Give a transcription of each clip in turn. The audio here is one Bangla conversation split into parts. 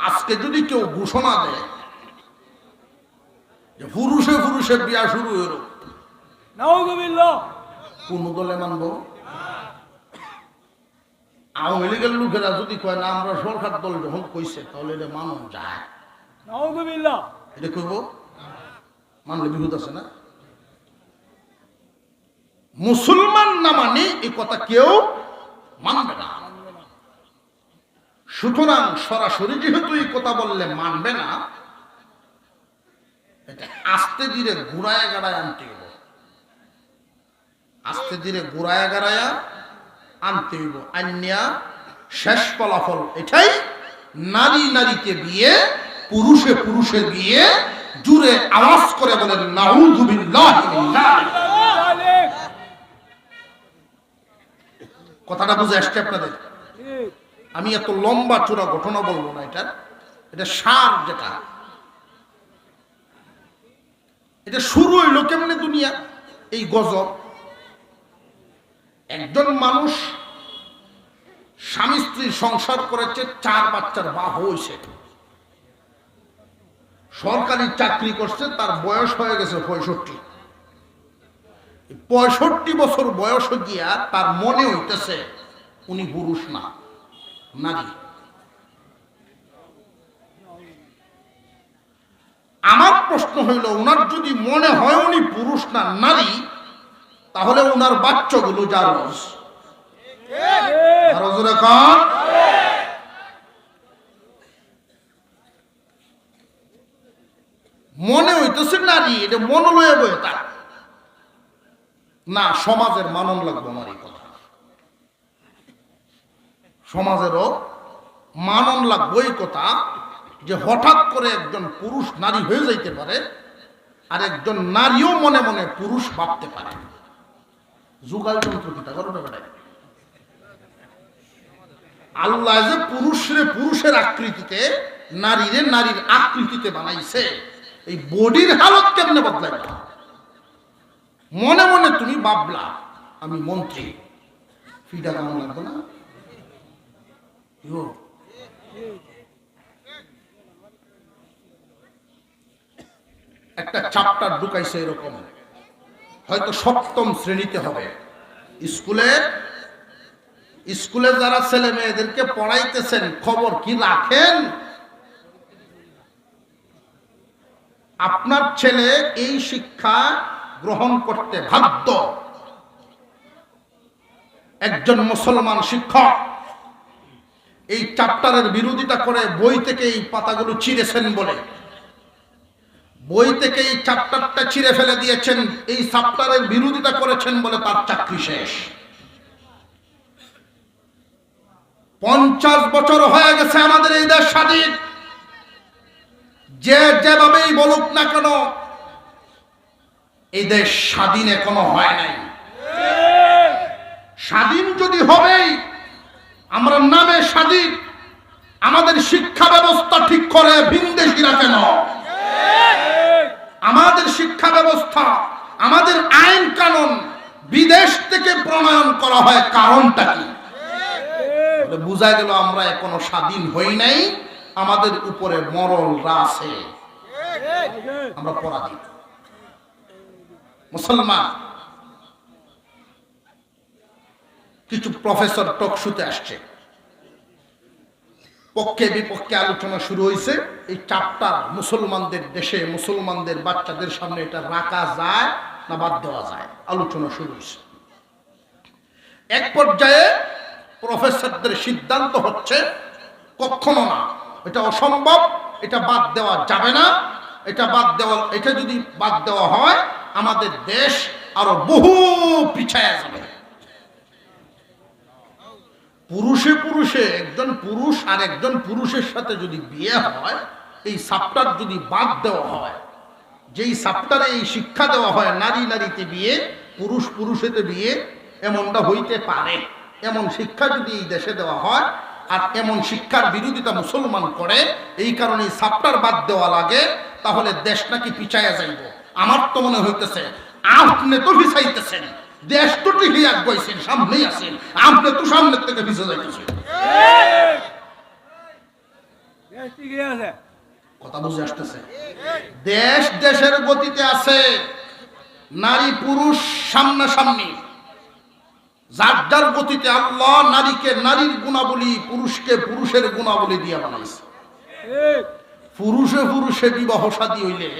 আজকে যদি কেউ ঘোষণা দেয় যে পুরুষে পুরুষে বিয়া শুরু হইল কোন দলে মানব? আওয়ামী লীগের লোকেরা যদি কয় না আমরা সরকার দল যখন কইছে তাহলে এটা মানব যায়। এটা কইব? মানলে বিহুদ আছে না? মুসলমান না মানে এই কথা কেউ মানবে না। সুতরাং সরাসরি যেহেতু এই কথা বললে মানবে না, এটা আস্তে ধীরে ঘুরায় গাড়ায় আনতে হইব। আস্তে ধীরে ঘুরায় গাড়ায়া আনতে হইব। আন্যা শেষ ফলাফল এটাই, নারী নারীকে বিয়ে, পুরুষে পুরুষে বিয়ে, জুড়ে আওয়াজ করে বলেন। যালিক কথাটা বুঝে আসছে আপনাদের? আমি এত লম্বা চূড়া ঘটনা বলব না এটা এটা সার যেটা। এটা শুরু হইল কেমনে দুনিয়া? এই গজব। একজন মানুষ স্বামী স্ত্রী সংসার করেছে, চার বাচ্চার বা হয়েছে। সরকারি চাকরি করছে, তার বয়স হয়ে গেছে পঁয়ষট্টি। পঁয়ষট্টি বছর বয়স গিয়া তার মনে হইতেছে, উনি পুরুষ না। নারী আমার প্রশ্ন হইল, ওনার যদি মনে হয় উনি পুরুষ না নারী, তাহলে ওনার বাচ্চাগুলো যার রস আরও জোরে কন। মনে হইতেছে নারী, এটা মনোলয়ে বয়ে তার। না, সমাজের মানন লাগবে কথা। সমাজেরও মানন লাগবে কথা যে হঠাৎ করে একজন পুরুষ নারী হয়ে যাইতে পারে, আর একজন নারীও মনে মনে পুরুষ ভাবতে পারে যুগাল যন্ত্র কিতা করো না বেটায়? আল্লাহ যে পুরুষরে পুরুষের আকৃতিতে, নারীরে নারীর আকৃতিতে বানাইছে, এই বডির হালত কেমনে বদলাইবা মনে মনে তুমি বাবলা আমি মন্ত্রী ফিটা কেমন লাগবে না। একটা চাপটার ঢুকাইছে এরকম। হয়তো সপ্তম শ্রেণীতে হবে। স্কুলে স্কুলে যারা ছেলে মেয়েদেরকে পড়াইতেছেন, খবর কি রাখেন? আপনার ছেলে এই শিক্ষা গ্রহণ করতে বাধ্য। একজন মুসলমান শিক্ষক। এই চ্যাপ্টারের বিরোধিতা করে বই থেকে এই পাতাগুলো চিরেছেন বলে। বই থেকে এই চ্যাপ্টারটা ছিঁড়ে ফেলে দিয়েছেন, এই চ্যাপ্টারের বিরোধিতা করেছেন বলে তার চাকরি শেষ। পঞ্চাশ বছর হয়ে গেছে আমাদের এই দেশ স্বাধীন। যে যেভাবেই বলুক না কেন, এই দেশ স্বাধীন এখনও হয় নাই। স্বাধীন যদি হবেই আমরা নামে স্বাধীন। আমাদের শিক্ষা ব্যবস্থা ঠিক করে ভিনদেশিরা কেন? আমাদের শিক্ষা ব্যবস্থা, আমাদের আইন কানুন বিদেশ থেকে প্রণয়ন করা হয় কারণটা কি? বোঝা গেল আমরা এখনও স্বাধীন হই নাই, আমাদের উপরে মরল আছে। আমরা পরাধীন মুসলমান কিছু প্রফেসর টক শুতে আসছে। পক্ষে বিপক্ষে আলোচনা শুরু হয়েছে এই চাপটা মুসলমানদের দেশে মুসলমানদের বাচ্চাদের সামনে এটা রাখা যায় না বাদ দেওয়া যায়, আলোচনা শুরু হয়েছে এক পর্যায়ে প্রফেসরদের সিদ্ধান্ত হচ্ছে, কখনো না, এটা অসম্ভব, এটা বাদ দেওয়া যাবে না, এটা বাদ দেওয়া, এটা যদি বাদ দেওয়া হয়, আমাদের দেশ আরও বহু পিছায় যাবে। পুরুষে পুরুষে, একজন পুরুষ আর একজন পুরুষের সাথে যদি বিয়ে হয়, এই সাপটার যদি বাদ দেওয়া হয়, যেই সাপটারে এই শিক্ষা দেওয়া হয়, নারী নারীতে বিয়ে, পুরুষ পুরুষেতে বিয়ে, এমনটা হইতে পারে। এমন শিক্ষা যদি এই দেশে দেওয়া হয়, আর এমন শিক্ষার বিরোধিতা মুসলমান করে, এই কারণে সাপটার বাদ দেওয়া লাগে, তাহলে দেশ নাকি পিছাইয়া যাইব। আমার তো মনে হইতেছে আপনি তো পিছাইতেছেন দেশ তো ঠিকই আগাইছেন সামনেই আছেন। আপনি তো সামনের থেকে পিছিয়ে যাইতেছেন। কথা বুঝে আসতেছে। দেশ দেশের গতিতে আছে। নারী পুরুষ সামনাসামনি। যার যার গতিতে আল্লাহ নারীকে নারীর গুণাবলী, পুরুষকে পুরুষের গুণাবলী দিয়ে বানাইছে। পুরুষে পুরুষে বিবাহ শাদী হইলে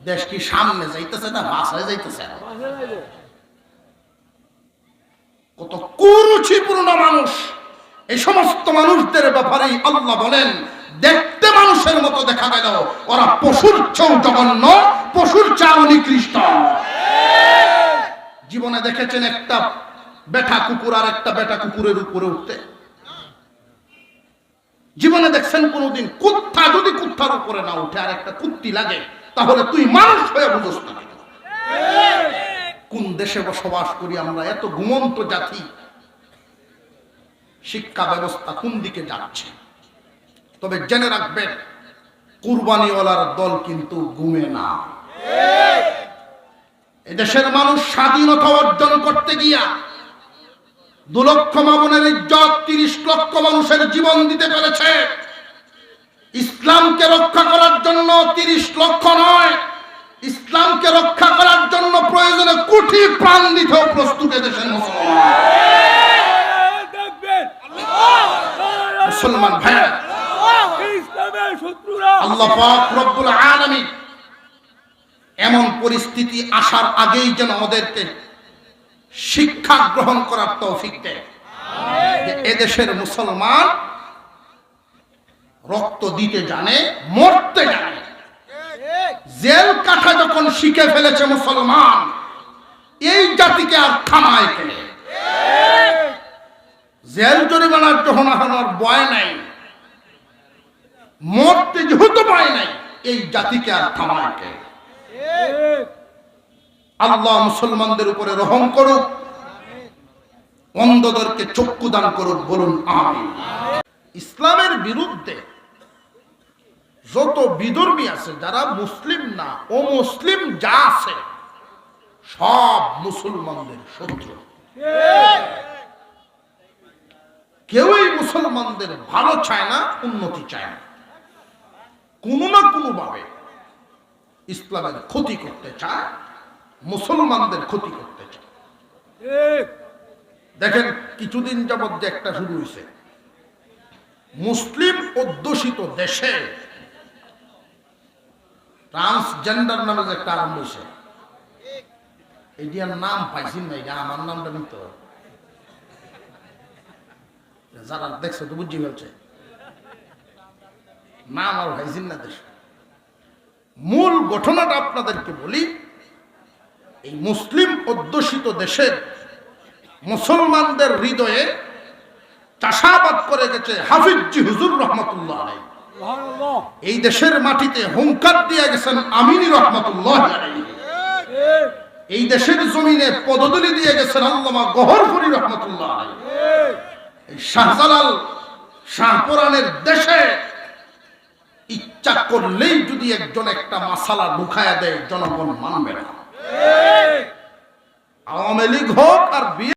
দেশ কি সামনে যাইতেছে না বাসায় যাইতেছে? কত কুরুচিপূর্ণ মানুষ। এই সমস্ত মানুষদের ব্যাপারেই আল্লাহ বলেন, দেখতে মানুষের মতো দেখা গেল। ওরা পশুর চেয়েও জঘন্য, পশুর চেয়েও নিকৃষ্ট। জীবনে দেখেছেন একটা বেটা কুকুর আর একটা বেটা কুকুরের উপরে উঠতে। জীবনে দেখছেন কোনোদিন কুত্তা যদি কুত্তার উপরে না উঠে আর একটা কুত্তি লাগে, তাহলে তুই মানুষ হয়ে বুঝোস না কোন দেশে বসবাস করি আমরা? এত ঘুমন্ত জাতি। শিক্ষা ব্যবস্থা কোন দিকে যাচ্ছে? তবে জেনে রাখবেন, কুরবানিওয়ালার দল কিন্তু ঘুমে না। এদেশের মানুষ স্বাধীনতা অর্জন করতে গিয়া দু লক্ষ মামনের ইজ্জত, তিরিশ লক্ষ মানুষের জীবন দিতে পেরেছে। ইসলামকে রক্ষা করার জন্য তিরিশ লক্ষ নয় ইসলামকে রক্ষা করার জন্য প্রয়োজনে কোটি প্রাণ দিতেও প্রস্তুত দেশের মুসলমান। আল্লাহ রব্বুল আলামিন এমন পরিস্থিতি আসার আগেই যেন আমাদেরকে শিক্ষা গ্রহণ করার তৌফিক দেয়। এদেশের মুসলমান রক্ত দিতে জানে, মরতে জানে। জেল কাঠা যখন শিখে ফেলেছে মুসলমান, এই জাতিকে আর থামায় ফেলে জেল জরিমানার যখন আনার বয় নাই, মরতে যেহেতু পায় নাই, এই জাতিকে আর থামায় কে? আল্লাহ মুসলমানদের উপরে রহম করুক, অন্ধদেরকে চক্ষু দান করুক, বলুন আমি ইসলামের বিরুদ্ধে যত বিধর্মী আছে, যারা মুসলিম না ও মুসলিম যা আছে, সব মুসলমানদের শত্রু। কেউই মুসলমানদের ভালো চায় না, উন্নতি চায় না। কোনো না কোনো ভাবে ইসলামের ক্ষতি করতে চায়, মুসলমানদের ক্ষতি করতে চায়। দেখেন, কিছুদিন যাবৎ যে একটা শুরু হয়েছে মুসলিম অধ্যুষিত দেশে ট্রান্সজেন্ডার নামে যে একটা আরম্ভ হয়েছে। এটির নাম পাইছি না এটা আমার নামটা নিত। যারা দেখছে তো বুঝি ফেলছে। নাম আর পাইছেন না দেশ। মূল ঘটনাটা আপনাদেরকে বলি, এই মুসলিম অধ্যুষিত দেশের মুসলমানদের হৃদয়ে চাষাবাদ করে গেছে হাফিজি হুজুর রহমতুল্লাহ আলাই এই দেশের মাটিতে হুঙ্কার দিয়ে গেছেন আমিনী রহমতুল্লাহ এই। দেশের জমিনে পদদলি দিয়ে গেছেন আল্লামা গহরফুরি রহমতুল্লাহ আলাই ঠিক এই শাহজালাল শাহপুরানের দেশে ইচ্ছা করলেই যদি একজন একটা মাসালা ঢুকায়া দেয় জনগণ মানবে না। আওয়ামী লীগ হোক আর